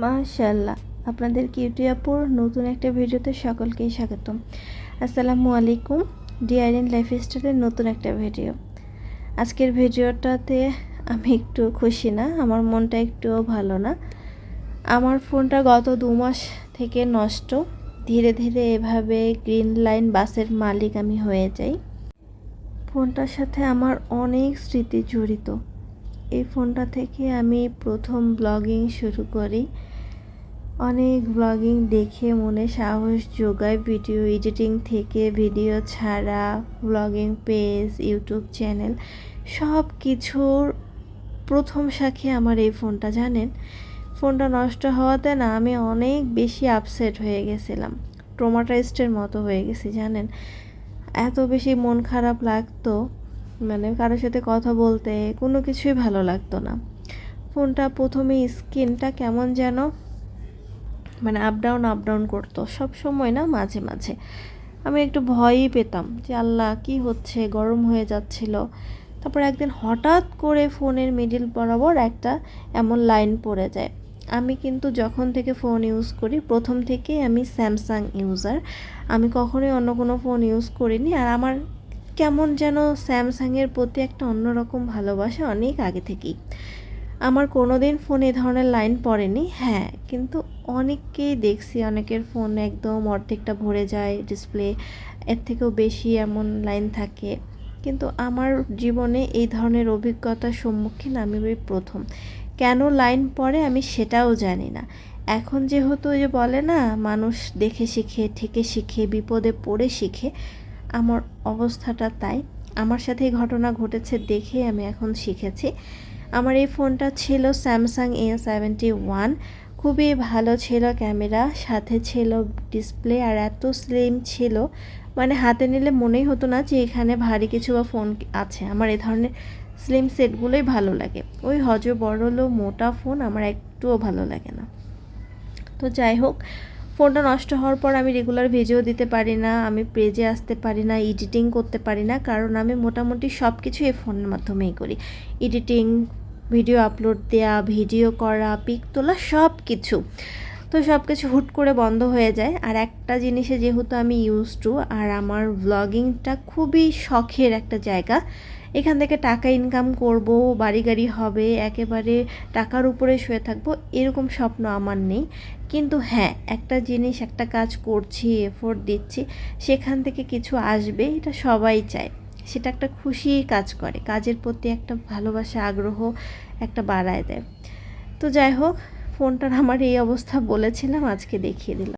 মাশাল্লাহ আপনাদের কিউটি আপুর নতুন একটা ভিডিওতে সকলকেই স্বাগতম। আসসালামু আলাইকুম লাইফ স্টাইলের নতুন একটা ভিডিও। আজকের ভিডিওটাতে আমি একটু খুশি না, আমার মনটা একটুও ভালো না। আমার ফোনটা গত দু মাস থেকে নষ্ট। ধীরে ধীরে এভাবে গ্রিন লাইন বাসের মালিক আমি হয়ে যাই। ফোনটার সাথে আমার অনেক স্মৃতি জড়িত। এই ফোনটা থেকে আমি প্রথম ব্লগিং শুরু করি। অনেক ব্লগিং দেখে মনে সাহস যোগায় ভিডিও এডিটিং থেকে, ভিডিও ছাড়া, ব্লগিং পেজ, ইউটিউব চ্যানেল সব কিছুর প্রথম সাক্ষী আমার এই ফোনটা, জানেন? ফোনটা নষ্ট হওয়াতে না আমি অনেক বেশি আপসেট হয়ে গেছিলাম ট্রোমাটাইজডের মতো হয়ে গেছি, জানেন? এত বেশি মন খারাপ লাগতো মানে কারোর সাথে কথা বলতে কোনো কিছুই ভালো লাগতো না। ফোনটা প্রথমে স্ক্রিনটা কেমন যেন মানে আপ ডাউন আপ ডাউন করতো। সব সময় না মাঝে মাঝে। আমি একটু ভয়ই পেতাম যে আল্লাহ, কি হচ্ছে? গরম হয়ে যাচ্ছিল। তারপর একদিন হঠাৎ করে ফোনের মিডিল বরাবর একটা এমন লাইন পড়ে যায়। আমি কিন্তু যখন থেকে ফোন ইউজ করি, প্রথম থেকেই আমি স্যামসাং ইউজার আমি কখনোই অন্য কোনো ফোন ইউজ করিনি। আর আমার কেমন যেন স্যামসাংয়ের প্রতি একটা অন্যরকম ভালোবাসা অনেক আগে থেকেই। আমার কোনো দিন ফোনে এ ধরনের লাইন পড়েনি হ্যাঁ কিন্তু অনেককেই দেখছি, অনেকের ফোন একদম অর্ধেকটা ভরে যায় ডিসপ্লে এর থেকেও বেশি এমন লাইন থাকে। কিন্তু আমার জীবনে এই ধরনের অভিজ্ঞতার সম্মুখীন আমি ওই প্রথম। কেন লাইন পড়ে আমি সেটাও জানি না। এখন যেহেতু যে বলে না, মানুষ দেখে শিখে, ঠেকে শিখে, বিপদে পড়ে শিখে আমার অবস্থাটা তাই। আমার সাথে ঘটনা ঘটেছে দেখে আমি এখন শিখেছি। আমার এই ফোনটা ছিল স্যামসাং এ সেভেন্টি ওয়ান খুবই ভালো ছিল ক্যামেরা, সাথে ছিল ডিসপ্লে আর এত স্লিম ছিল। মানে হাতে নিলে মনেই হতো না যে এখানে ভারী কিছু বা ফোন আছে। আমার এ ধরনের স্লিম সেটগুলোই ভালো লাগে। ওই হজ বড়লো মোটা ফোন আমার একটুও ভালো লাগে না। তো যাই হোক ফোনটা নষ্ট হওয়ার পর আমি রেগুলার ভিডিও দিতে পারি না, আমি পেজে আসতে পারি না এডিটিং করতে পারি না, কারণ আমি মোটামুটি সব কিছু এই ফোনের মাধ্যমেই করি। এডিটিং ভিডিও আপলোড দেয়া ভিডিও করা পিক তোলা সব কিছু তো সব কিছু হুট করে বন্ধ হয়ে যায়। আর একটা জিনিসে যেহেতু আমি ইউজ টু আর আমার ব্লগিংটা খুবই শখের একটা জায়গা, এখান থেকে টাকা ইনকাম করব বাড়ি গাড়ি হবে, একেবারে টাকার উপরে শুয়ে থাকব, এরকম স্বপ্ন আমার নেই। কিন্তু হ্যাঁ একটা জিনিস, একটা কাজ করছি এফোর্ট দিচ্ছি, সেখান থেকে কিছু আসবে, এটা সবাই চায়। সেটা একটা খুশি কাজ করে, কাজের প্রতি একটা ভালোবাসা, আগ্রহ একটা বাড়ায় দেয়। তো যাই হোক ফোনটার আমার এই অবস্থা বলেছিলাম আজকে দেখিয়ে দিলাম।